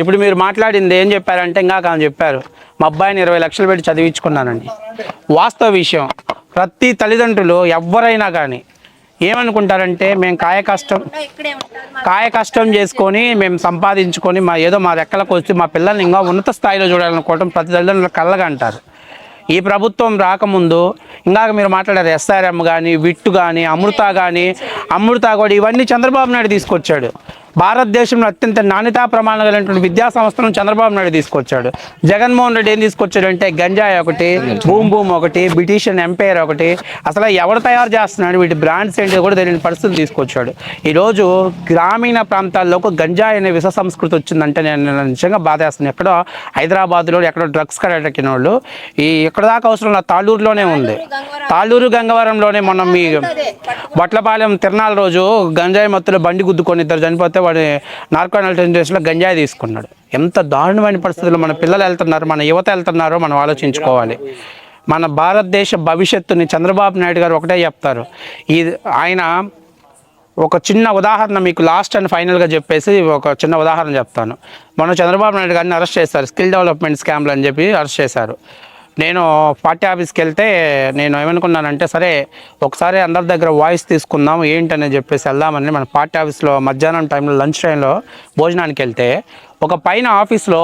ఇప్పుడు మీరు మాట్లాడింది ఏం చెప్పారంటే ఇంకా అని చెప్పారు మా అబ్బాయిని ఇరవై లక్షలు పెట్టి చదివించుకున్నానండి. వాస్తవ విషయం ప్రతి తల్లిదండ్రులు ఎవరైనా కానీ ఏమనుకుంటారంటే మేము కాయ కష్టం కాయ కష్టం చేసుకొని మేము సంపాదించుకొని మా ఏదో మా రెక్కలకు వచ్చి మా పిల్లల్ని ఇంకా ఉన్నత స్థాయిలో చూడాలనుకోవటం ప్రతి తల్లిదండ్రులు కళ్ళగా అంటారు. ఈ ప్రభుత్వం రాకముందు ఇందాక మీరు మాట్లాడారు ఎస్ఆర్ఎం కానీ విట్టు కానీ అమృత కానీ అమృత కూడా ఇవన్నీ చంద్రబాబు నాయుడు తీసుకొచ్చాడు. భారతదేశంలో అత్యంత నాణ్యతా ప్రమాణాలు కలిగినటువంటి విద్యా సంస్థలను చంద్రబాబు నాయుడు తీసుకొచ్చాడు. జగన్మోహన్ రెడ్డి ఏం తీసుకొచ్చాడు అంటే గంజాయి ఒకటి భూమ్ భూమ్ ఒకటి బ్రిటిషియన్ ఎంపైర్ ఒకటి. అసలు ఎవరు తయారు చేస్తున్నాడు? వీటి బ్రాండ్స్ ఏంటి? కూడా తెలియని పరిస్థితులు తీసుకొచ్చాడు. ఈరోజు గ్రామీణ ప్రాంతాల్లో ఒక గంజాయి అనే విష సంస్కృతి వచ్చిందంటే నేను నిజంగా బాధేస్తున్నాను ఎక్కడో హైదరాబాద్లో ఎక్కడో డ్రగ్స్ కడెక్కిన వాళ్ళు ఈ ఎక్కడ దాకా అవసరం లేదు. తాళ్ళూరులోనే ఉంది. తాళ్ళూరు గంగవరంలోనే మొన్న మీ బట్లపాలెం తిరణాల రోజు గంజాయి మత్తులో బండి గుద్దుకొని ఇద్దరు చనిపోతే వాడు నార్కో డేస్లో గంజాయి తీసుకున్నాడు. ఎంత దారుణమైన పరిస్థితుల్లో మన పిల్లలు వెళ్తున్నారు మన యువత వెళ్తున్నారో మనం ఆలోచించుకోవాలి. మన భారతదేశ భవిష్యత్తుని చంద్రబాబు నాయుడు గారు ఒకటే చెప్తారు. ఈ ఆయన ఒక చిన్న ఉదాహరణ మీకు లాస్ట్ అండ్ ఫైనల్గా చెప్పేసి ఒక చిన్న ఉదాహరణ చెప్తాను. మొన్న చంద్రబాబు నాయుడు గారిని అరెస్ట్ చేశారు. స్కిల్ డెవలప్మెంట్ స్కామ్లు అని చెప్పి అరెస్ట్ చేశారు. నేను పార్టీ ఆఫీస్కి వెళ్తే నేను ఏమనుకున్నానంటే సరే ఒకసారి అందరి దగ్గర వాయిస్ తీసుకుందాం ఏంటని చెప్పేసి వెళ్దామని మన పార్టీ ఆఫీస్లో మధ్యాహ్నం టైంలో లంచ్ టైంలో భోజనానికి వెళ్తే ఒక పైన ఆఫీస్లో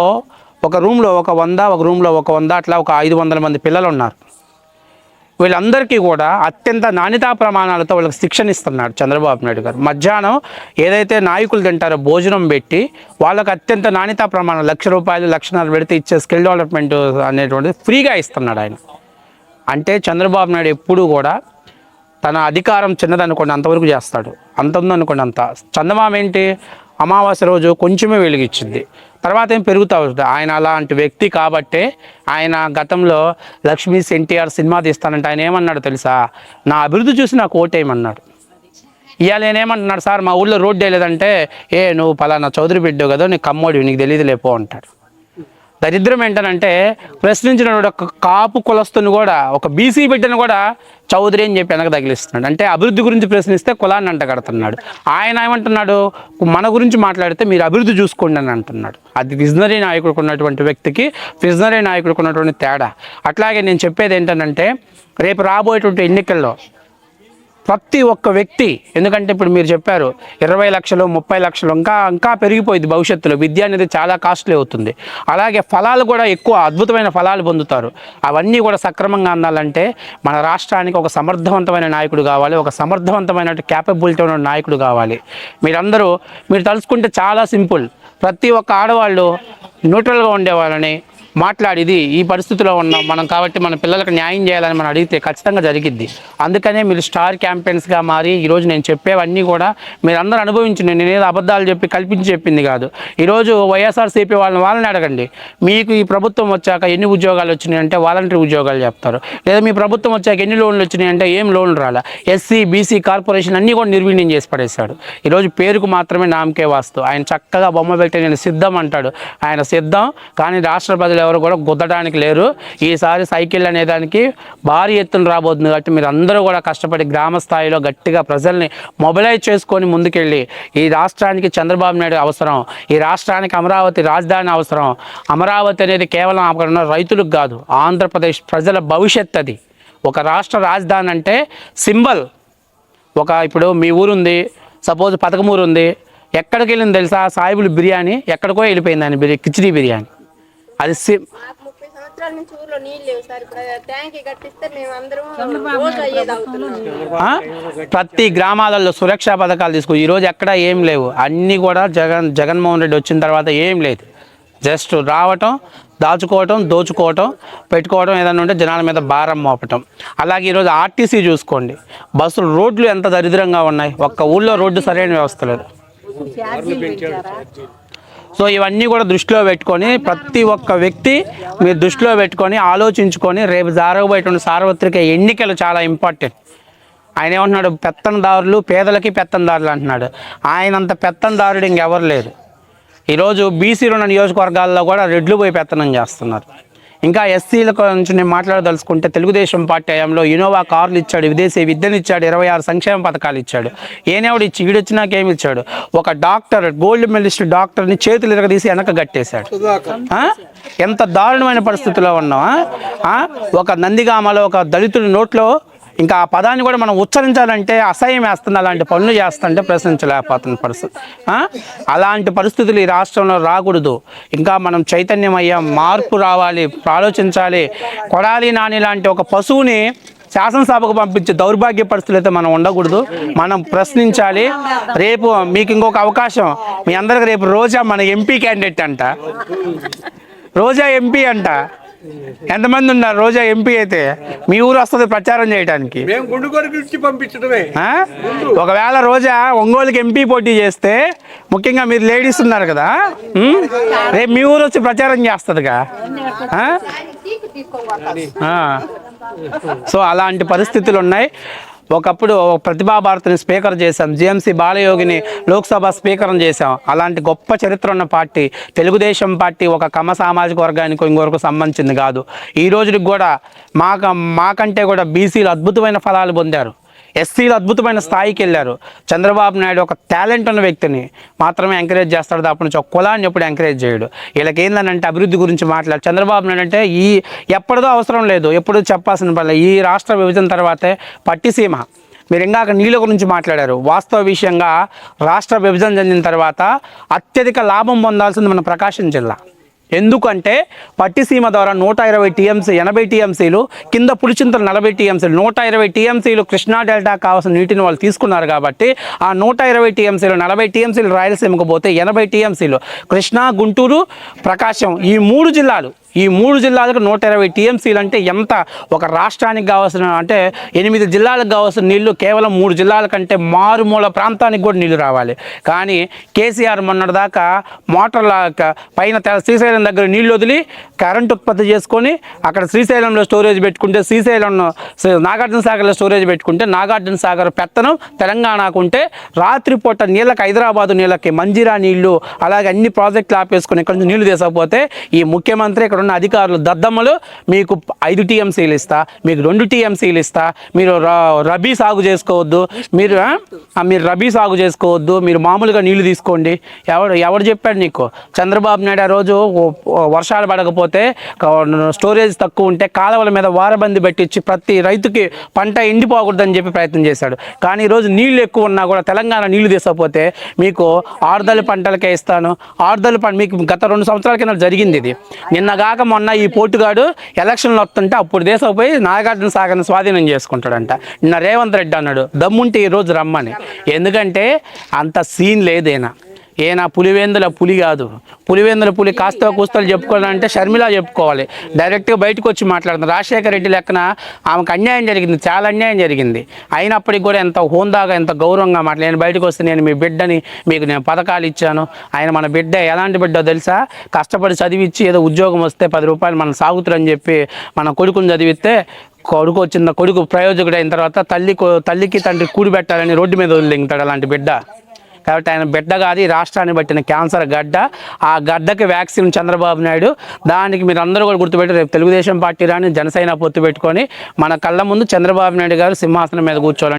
ఒక రూమ్లో ఒక వంద ఒక రూమ్లో ఒక వంద అట్లా ఒక ఐదు వందల మంది పిల్లలు ఉన్నారు. వీళ్ళందరికీ కూడా అత్యంత నాణ్యతా ప్రమాణాలతో వాళ్ళకి శిక్షణ ఇస్తున్నాడు చంద్రబాబు నాయుడు గారు. మధ్యాహ్నం ఏదైతే నాయకులు తింటారో భోజనం పెట్టి వాళ్ళకి అత్యంత నాణ్యతా ప్రమాణం లక్ష రూపాయలు లక్షణాలు పెడితే ఇచ్చే స్కిల్ డెవలప్మెంట్ అనేటువంటిది ఫ్రీగా ఇస్తున్నాడు ఆయన. అంటే చంద్రబాబు నాయుడు ఎప్పుడూ కూడా తన అధికారం చిన్నదనుకోండి అంతవరకు చేస్తాడు. అంత ఉందనుకోండి అంత. చందమామ ఏంటి? అమావాస్య రోజు కొంచెమే వెలిగించింది తర్వాత ఏం పెరుగుతూ ఉంటుంది? ఆయన అలాంటి వ్యక్తి కాబట్టే ఆయన గతంలో లక్ష్మీ ఎన్టీఆర్ సినిమా తీస్తానంటే ఆయన ఏమన్నాడు తెలుసా? నా అభివృద్ధి చూసి నాకు ఓటేయమన్నాడు. ఇవాళ నేనేమంటున్నాడు సార్ మా ఊళ్ళో రోడ్డు వేయలేదంటే ఏ నువ్వు పలానా చౌదరి బిడ్డవు కదా నీకు కమ్మోడివి నీకు తెలియదు లేపో అంటాడు. దరిద్రం ఏంటనంటే ప్రశ్నించిన ఒక కాపు కులస్తుని కూడా ఒక బీసీ బిడ్డను కూడా చౌదరి అని చెప్పి వెనక తగిలిస్తున్నాడు. అంటే అభివృద్ధి గురించి ప్రశ్నిస్తే కులాన్ని అంటగడుతున్నాడు ఆయన ఏమంటున్నాడు? మన గురించి మాట్లాడితే మీరు అభివృద్ధి చూసుకోండి అని అంటున్నాడు. అది విజనరీ నాయకుడికి ఉన్నటువంటి వ్యక్తికి విజనరీ నాయకుడికి ఉన్నటువంటి తేడా. అట్లాగే నేను చెప్పేది ఏంటంటే రేపు రాబోయేటువంటి ఎన్నికల్లో ప్రతి ఒక్క వ్యక్తి ఎందుకంటే ఇప్పుడు మీరు చెప్పారు ఇరవై లక్షలు ముప్పై లక్షలు ఇంకా ఇంకా పెరిగిపోయింది భవిష్యత్తులో. విద్య అనేది చాలా కాస్ట్లీ అవుతుంది. అలాగే ఫలాలు కూడా ఎక్కువ అద్భుతమైన ఫలాలు పొందుతారు. అవన్నీ కూడా సక్రమంగా అందాలంటే మన రాష్ట్రానికి ఒక సమర్థవంతమైన నాయకుడు కావాలి ఒక సమర్థవంతమైన క్యాపబిలిటీ ఉన్న నాయకుడు కావాలి. మీరందరూ మీరు తలుచుకుంటే చాలా సింపుల్. ప్రతి ఒక్క ఆడవాళ్ళు న్యూట్రల్గా ఉండేవాళ్ళని మాట్లాడిది ఈ పరిస్థితిలో ఉన్నాం మనం కాబట్టి మన పిల్లలకు న్యాయం చేయాలని మనం అడిగితే ఖచ్చితంగా జరిగిద్ది. అందుకనే మీరు స్టార్ క్యాంపెయిన్స్గా మారి ఈరోజు నేను చెప్పేవన్నీ కూడా మీరు అందరూ అనుభవించి నేను అబద్ధాలు చెప్పి కల్పించి చెప్పింది కాదు. ఈరోజు వైఎస్ఆర్సీపీ వాళ్ళని వాళ్ళని అడగండి. మీకు ఈ ప్రభుత్వం వచ్చాక ఎన్ని ఉద్యోగాలు వచ్చినాయంటే వాలంటరీ ఉద్యోగాలు చెప్తారు. లేదా మీ ప్రభుత్వం వచ్చాక ఎన్ని లోన్లు వచ్చినాయి అంటే ఏం లోన్లు రాలా. ఎస్సీ బీసీ కార్పొరేషన్ అన్నీ కూడా నిర్వీణ్యం చేసి పడేశాడు. ఈరోజు పేరుకు మాత్రమే నామకే వాస్తు. ఆయన చక్కగా బొమ్మ పెట్టి నేను సిద్ధం అంటాడు. ఆయన సిద్ధం కానీ రాష్ట్ర ప్రజలు ఎవరు కూడా గుద్దడానికి లేరు. ఈసారి సైకిల్ అనే దానికి భారీ ఎత్తున రాబోతుంది కాబట్టి మీరు అందరూ కూడా కష్టపడి గ్రామ స్థాయిలో గట్టిగా ప్రజల్ని మొబిలైజ్ చేసుకొని ముందుకెళ్ళి ఈ రాష్ట్రానికి చంద్రబాబు నాయుడు అవసరం ఈ రాష్ట్రానికి అమరావతి రాజధాని అవసరం. అమరావతి అనేది కేవలం అక్కడ ఉన్న రైతులకు కాదు ఆంధ్రప్రదేశ్ ప్రజల భవిష్యత్ అది. ఒక రాష్ట్ర రాజధాని అంటే సింబల్. ఒక ఇప్పుడు మీ ఊరుంది సపోజ్ పథకమూరు ఉంది ఎక్కడికి వెళ్ళింది తెలుసా? సాయిబులు బిర్యానీ ఎక్కడికో వెళ్ళిపోయింది అని బిర్యానీ కిచిడీ బిర్యానీ. అది సి మాకు ముప్పై సంవత్సరాల నుంచి ఊర్లో నీళ్ళు లేవు సార్. ఇప్పుడు ట్యాంక్ కట్టిస్తే మేము అందరం రోజు అయ్యేది అవుతున్నాం. ఆ? ప్రతి గ్రామాలలో సురక్షా పథకాలు తీసుకు. ఈరోజు ఎక్కడ ఏం లేవు. అన్నీ కూడా జగన్ జగన్మోహన్ రెడ్డి వచ్చిన తర్వాత ఏం లేదు. జస్ట్ రావటం దాచుకోవటం దోచుకోవటం పెట్టుకోవడం ఏదైనా ఉంటే జనాల మీద భారం మోపటం. అలాగే ఈరోజు ఆర్టీసీ చూసుకోండి. బస్సులు రోడ్లు ఎంత దరిద్రంగా ఉన్నాయి. ఒక్క ఊళ్ళో రోడ్డు సరైన వ్యవస్థ లేదు. సో ఇవన్నీ కూడా దృష్టిలో పెట్టుకొని ప్రతి ఒక్క వ్యక్తి మీరు దృష్టిలో పెట్టుకొని ఆలోచించుకొని రేపు జరగబోయేటువంటి సార్వత్రిక ఎన్నికలు చాలా ఇంపార్టెంట్. ఆయన ఏమంటున్నాడు? పెత్తనదారులు పేదలకి పెత్తనదారులు అంటున్నాడు. ఆయనంత పెత్తనదారుడు ఇంకెవరు లేరు. ఈరోజు బీసీలు ఉన్న నియోజకవర్గాల్లో కూడా రెడ్లు పోయి పెత్తనం చేస్తున్నారు. ఇంకా ఎస్సీల నుంచి నేను మాట్లాడదలుచుకుంటే తెలుగుదేశం పార్టీ హయాంలో ఇనోవా కార్లు ఇచ్చాడు విదేశీ విద్యను ఇచ్చాడు ఇరవై ఆరు సంక్షేమ పథకాలు ఇచ్చాడు. ఏనేవాడు ఇచ్చి వీడొచ్చినాక ఏమి ఇచ్చాడు? ఒక డాక్టర్ గోల్డ్ మెడలిస్ట్ డాక్టర్ని చేతులు ఇరగదీసి వెనక కట్టేశాడు. ఎంత దారుణమైన పరిస్థితిలో ఉన్నావా? ఒక నందిగామలో ఒక దళితుడి నోట్లో ఇంకా ఆ పదాన్ని కూడా మనం ఉచ్చరించాలంటే అసహ్యం వేస్తుంది అలాంటి పనులు చేస్తుంటే ప్రశ్నించలేకపోతున్న పరిస్థితి. అలాంటి పరిస్థితులు ఈ రాష్ట్రంలో రాకూడదు. ఇంకా మనం చైతన్యం అయ్యాం మార్పు రావాలి ఆలోచించాలి. కొడాలి నాని లాంటి ఒక పశువుని శాసనసభకు పంపించే దౌర్భాగ్య పరిస్థితులు అయితే మనం ఉండకూడదు. మనం ప్రశ్నించాలి. రేపు మీకు ఇంకొక అవకాశం. మీ అందరికి రేపు రోజా మన ఎంపీ క్యాండిడేట్ అంట. రోజా ఎంపీ అంట. ఎంతమంది ఉన్నారు రోజా ఎంపీ అయితే మీ ఊరు వస్తుంది ప్రచారం చేయడానికి? ఒకవేళ రోజా ఒంగోలుకి ఎంపీ పోటీ చేస్తే ముఖ్యంగా మీరు లేడీస్ ఉన్నారు కదా? రేపు మీ ఊరు వచ్చి ప్రచారం చేస్తుందిగా ఆ? ఆ. సో అలాంటి పరిస్థితులు ఉన్నాయి ఒకప్పుడు ప్రతిభాభారతిని స్పీకర్ చేశాం. జిఎంసి బాలయోగిని లోక్సభ స్పీకర్ చేశాం. అలాంటి గొప్ప చరిత్ర ఉన్న పార్టీ తెలుగుదేశం పార్టీ ఒక కమ సామాజిక వర్గానికి ఇంకొరకు సంబంధించింది కాదు. ఈ రోజుకి కూడా మాక మాకంటే కూడా బీసీలు అద్భుతమైన ఫలాలు పొందారు. ఎస్సీలు అద్భుతమైన స్థాయికి వెళ్ళారు. చంద్రబాబు నాయుడు ఒక టాలెంట్ ఉన్న వ్యక్తిని మాత్రమే ఎంకరేజ్ చేస్తాడు తప్ప నుంచి ఒక కులాన్ని ఎప్పుడు ఎంకరేజ్ చేయడు. వీళ్ళకి ఏంటంటే అభివృద్ధి గురించి మాట్లాడు చంద్రబాబు నాయుడు అంటే ఈ ఎప్పటిదో అవసరం లేదు. ఎప్పుడు చెప్పాల్సిన పని ఈ రాష్ట్ర విభజన తర్వాతే పట్టిసీమ. మీరు ఇందాక నీళ్ళ గురించి మాట్లాడారు. వాస్తవ విషయంగా రాష్ట్ర విభజన చెందిన తర్వాత అత్యధిక లాభం పొందాల్సింది మన ప్రకాశం జిల్లా. ఎందుకంటే పట్టిసీమ ద్వారా నూట ఇరవై టీఎంసీ ఎనభై టీఎంసీలు కింద పులిచింతలు నలభై టీఎంసీలు నూట ఇరవై టీఎంసీలు కృష్ణా డెల్టా కావాల్సిన నీటిని వాళ్ళు తీసుకున్నారు కాబట్టి ఆ నూట ఇరవై టీఎంసీలు నలభై టీఎంసీలు రాయలసీమకు పోతే ఎనభై టీఎంసీలు. కృష్ణా గుంటూరు ప్రకాశం ఈ మూడు జిల్లాలు ఈ మూడు జిల్లాలకు నూట ఇరవై టీఎంసీలు అంటే ఎంత? ఒక రాష్ట్రానికి కావాల్సిన అంటే ఎనిమిది జిల్లాలకు కావాల్సిన నీళ్ళు కేవలం మూడు జిల్లాల కంటే మారుమూల ప్రాంతానికి కూడా నీళ్ళు రావాలి. కానీ కేసీఆర్ మొన్నటిదాకా మోటార్ల పైన శ్రీశైలం దగ్గర నీళ్ళు వదిలి కరెంట్ ఉత్పత్తి చేసుకొని అక్కడ శ్రీశైలంలో స్టోరేజ్ పెట్టుకుంటే శ్రీశైలం నాగార్జున సాగర్లో స్టోరేజ్ పెట్టుకుంటే నాగార్జున సాగర్ పెత్తనం తెలంగాణకు ఉంటే రాత్రిపూట నీళ్ళకి హైదరాబాదు నీళ్ళకి మంజీరా నీళ్ళు అలాగే అన్ని ప్రాజెక్టులు ఆపేసుకొని ఇక్కడ నుంచి నీళ్ళు తీసకపోతే ఈ ముఖ్యమంత్రి ఇక్కడ ఉన్న అధికారులు దద్దమ్మలు మీకు ఐదు టీఎంసీలు ఇస్తా మీకు రెండు టీఎంసీలు ఇస్తా మీరు ర- రబీ సాగు చేసుకోవద్దు మీరు మీరు రబీ సాగు చేసుకోవద్దు మీరు మామూలుగా నీళ్ళు తీసుకోండి. ఎవడు ఎవడు చెప్పాడు నీకు? చంద్రబాబు నాయుడు ఆ రోజు వర్షాలు పడకపోతే స్టోరేజ్ తక్కువ ఉంటే కాలువల మీద వారబంది పెట్టించి ప్రతి రైతుకి పంట ఎండిపోకూడదని చెప్పి ప్రయత్నం చేశాడు. కానీ ఈరోజు నీళ్ళు ఎక్కువ ఉన్నా కూడా తెలంగాణ నీళ్ళు తీసకపోతే మీకు ఆరుదల పంటలకే ఇస్తాను. ఆరుదల పంట మీకు గత రెండు సంవత్సరాల కింద జరిగింది ఇది. నిన్నగా కాక మొన్న ఈ పోటుగాడు ఎలక్షన్లు వస్తుంటే అప్పుడు దేశం పోయి నాగార్జున సాగర్ని స్వాధీనం చేసుకుంటాడంట. నిన్న రేవంత్ రెడ్డి అన్నాడు దమ్ముంటే ఈరోజు రమ్మని. ఎందుకంటే అంత సీన్ లేదేనా ఏనా పులివేందుల పులి కాదు. పులివేందుల పులి కాస్త కూస్తలు చెప్పుకోవాలంటే షర్మిల చెప్పుకోవాలి. డైరెక్ట్గా బయటకు వచ్చి మాట్లాడుతుంది రాజశేఖర రెడ్డి లెక్కన ఆమెకు అన్యాయం జరిగింది. చాలా అన్యాయం జరిగింది. అయినప్పటికీ కూడా ఎంత హోందాగా ఎంత గౌరవంగా మాట్లాడి నేను బయటకు వస్తే నేను మీ బిడ్డని మీకు నేను పథకాలు ఇచ్చాను. ఆయన మన బిడ్డ. ఎలాంటి బిడ్డో తెలుసా? కష్టపడి చదివిచ్చి ఏదో ఉద్యోగం వస్తే పది రూపాయలు మనం సాగుతురని చెప్పి మన కొడుకుని చదివిస్తే కొడుకు వచ్చిన కొడుకు ప్రయోజకుడైన తర్వాత తల్లి తల్లికి తండ్రి కూడిపెట్టాలని రోడ్డు మీద వదిలింటాడు అలాంటి బిడ్డ. కాబట్టి ఆయన బిడ్డ కాదు ఈ రాష్ట్రాన్ని పట్టిన క్యాన్సర్ గడ్డ. ఆ గడ్డకి వ్యాక్సిన్ చంద్రబాబు నాయుడు. దానికి మీరు అందరూ కూడా గుర్తుపెట్టి రేపు తెలుగుదేశం పార్టీ రాని జనసేన పొత్తు పెట్టుకొని మన కళ్ళ ముందు చంద్రబాబు నాయుడు గారు సింహాసనం మీద కూర్చోవాలి